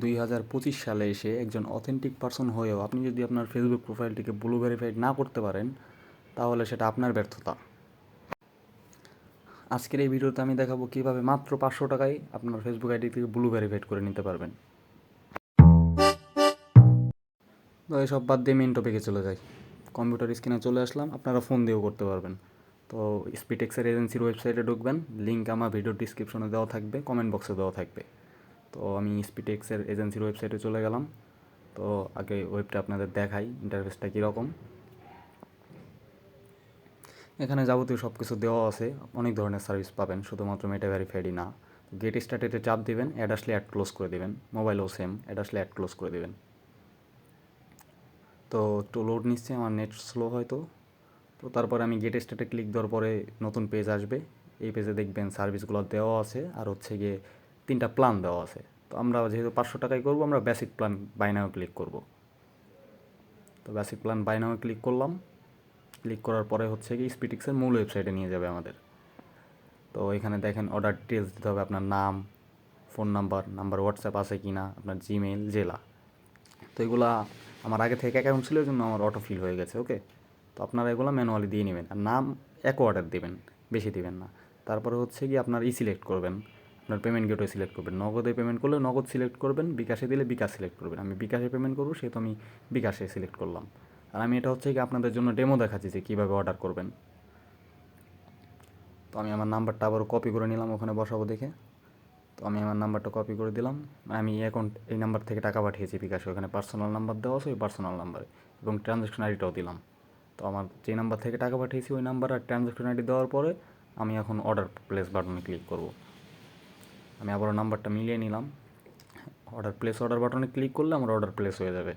দুই হাজার পঁচিশ সালে এসে একজন অথেন্টিক পার্সন হয়েও আপনি যদি আপনার ফেসবুক প্রোফাইলটিকে ব্লু ভেরিফাইড না করতে পারেন, তাহলে সেটা আপনার ব্যর্থতা। আজকের এই ভিডিওতে আমি দেখাবো কীভাবে মাত্র পাঁচশো টাকায় আপনার ফেসবুক আইডি থেকে ব্লু ভেরিফাইড করে নিতে পারবেন। তো এসব বাদ দিয়ে মেন টপিকে চলে যাই। কম্পিউটার স্ক্রিনে চলে আসলাম, আপনারা ফোন দিয়েও করতে পারবেন। তো স্পিটেক্সের এজেন্সির ওয়েবসাইটে ঢুকবেন লিঙ্ক আমার ভিডিও ডিসক্রিপশনে দেওয়া থাকবে কমেন্ট বক্সে দেওয়া থাকবে। তো আমি স্পিটেক্সের এজেন্সির ওয়েবসাইটে চলে গেলাম। তো আগে ওয়েবটা আপনাদের দেখাই ইন্টারফেসটা কীরকম। এখানে যাবতীয় সব কিছু দেওয়া আছে, অনেক ধরনের সার্ভিস পাবেন, শুধুমাত্র মেটা ভেরিফাইডই না। গেট স্টার্টেতে চাপ দিবেন অ্যাড আসলে অ্যাড ক্লোজ করে দেবেন। মোবাইলও সেম অ্যাড আসলে অ্যাড ক্লোজ করে দেবেন। তো একটু লোড নিচ্ছে, আমার নেট স্লো হয়তো। তো তারপরে আমি গেট স্টার্টে ক্লিক দেওয়ার পরে নতুন পেজ আসবে। এই পেজে দেখবেন সার্ভিসগুলো দেওয়া আছে। আর হচ্ছে গিয়ে তিনটা প্ল্যান দেওয়া আছে। তো আমরা যেহেতু পাঁচশো টাকায় করব, আমরা বেসিক প্ল্যান বাইনাও ক্লিক করব। তো basic plan buy now click করলাম। ক্লিক করার পরে হচ্ছে কি স্পিটিক্সের মূল ওয়েবসাইটে নিয়ে যাবে আমাদের। তো এখানে দেখেন অর্ডার ডিটেলস দিতে হবে আপনার নাম ফোন নাম্বার নাম্বার হোয়াটসঅ্যাপ আছে কি না, আপনার জিমেইল জেলা। তো এগুলা আমার আগে থেকে অ্যাকাউন্ট ছিল জন্য আমার অটো ফিল হয়ে গেছে ওকে তো আপনারা এগুলো ম্যানুয়ালি দিয়ে নেবেন। আর নাম এক অর্ডার দেবেন, বেশি দিবেন না। তারপরে হচ্ছে কি আপনার ই সিলেক্ট করবেন। আপনার পেমেন্ট গেটওয়ে সিলেক্ট করবেন। নগদে পেমেন্ট করলে নগদ সিলেক্ট করবেন, বিকাশে দিলে বিকাশ সিলেক্ট করবেন। আমি বিকাশে পেমেন্ট করব, সেহেতু আমি বিকাশে সিলেক্ট করলাম। আর আমি এটা হচ্ছে কি আপনাদের জন্য ডেমো দেখাচ্ছি যে কীভাবে অর্ডার করবেন। তো আমি আমার নাম্বারটা আবারও কপি করে নিলাম ওখানে বসাবো দেখে। তো আমি আমার নাম্বারটা কপি করে দিলাম। আমি অ্যাকাউন্ট এই নাম্বার থেকে টাকা পাঠিয়েছি বিকাশে। ওখানে পার্সোনাল নাম্বার দেওয়া আছে ওই পার্সোনাল নাম্বারে এবং ট্রানজ্যাকশন আইডিটাও দিলাম। তো আমার যে নাম্বার থেকে টাকা পাঠিয়েছি ওই নাম্বার আর ট্রানজ্যাকশন আইডি দেওয়ার পরে আমি এখন অর্ডার প্লেস বাটনে ক্লিক করব। আমি আবারও নাম্বারটা মিলিয়ে নিলাম। অর্ডার প্লেস অর্ডার বাটনে ক্লিক করলে আমার অর্ডার প্লেস হয়ে যাবে।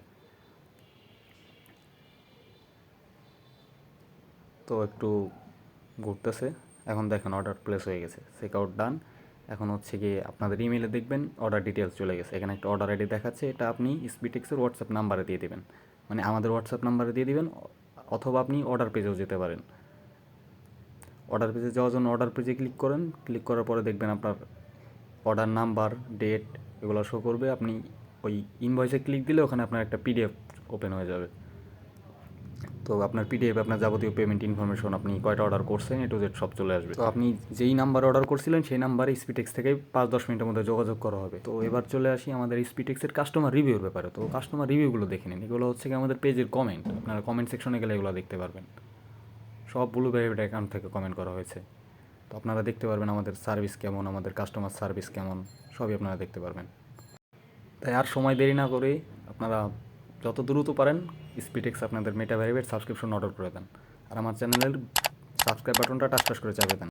তো একটু ঘুরতেছে। এখন দেখেন অর্ডার প্লেস হয়ে গেছে। চেক আউট ডান এখন হচ্ছে গিয়ে আপনাদের ইমেলে দেখবেন অর্ডার ডিটেলস চলে গেছে। এখানে একটা অর্ডার আইডি দেখাচ্ছে, এটা আপনি স্পিটেক্সের হোয়াটসঅ্যাপ নাম্বারে দিয়ে দেবেন। মানে আমাদের হোয়াটসঅ্যাপ নাম্বারে দিয়ে দিবেন, অথবা আপনি অর্ডার পেজেও যেতে পারেন। অর্ডার পেজে যাওয়ার জন্য অর্ডার পেজে ক্লিক করেন। ক্লিক করার পরে দেখবেন আপনার অর্ডার নাম্বার ডেট এগুলো শো করবে। আপনি ওই ইনভয়েসে ক্লিক দিলে ওখানে আপনার একটা পিডিএফ ওপেন হয়ে যাবে। তো আপনার পিডিএফ আপনার যাবতীয় পেমেন্ট ইনফরমেশন আপনি কয়টা অর্ডার করছেন এ টু জেড সব চলে আসবে। তো আপনি যেই নাম্বার অর্ডার করছিলেন, সেই নাম্বারে স্পিটেক্স থেকে পাঁচ, দশ মিনিটের মধ্যে যোগাযোগ করা হবে। তো এবার চলে আসি আমাদের স্পিটেক্সের কাস্টমার রিভিউর ব্যাপারে। তো কাস্টমার রিভিউগুলো দেখে নিন। এগুলো হচ্ছে কি আমাদের পেজের কমেন্ট আপনারা কমেন্ট সেকশনে গেলে এগুলো দেখতে পারবেন। সব ব্লু ভেরিফাইড অ্যাকাউন্ট থেকে কমেন্ট করা হয়েছে। আপনারা দেখতে পারবেন আমাদের সার্ভিস কেমন, আমাদের কাস্টমার সার্ভিস কেমন, সবই আপনারা দেখতে পারবেন। তাই আর সময় দেরি না করে আপনারা যত দ্রুত পারেন স্পিটেক্স আপনাদের মেটা ভেরিফাইড সাবস্ক্রিপশন অর্ডার করে দেন। আর আমার চ্যানেলের সাবস্ক্রাইব বাটনটা টাচ টাচ করে চাপে দেন।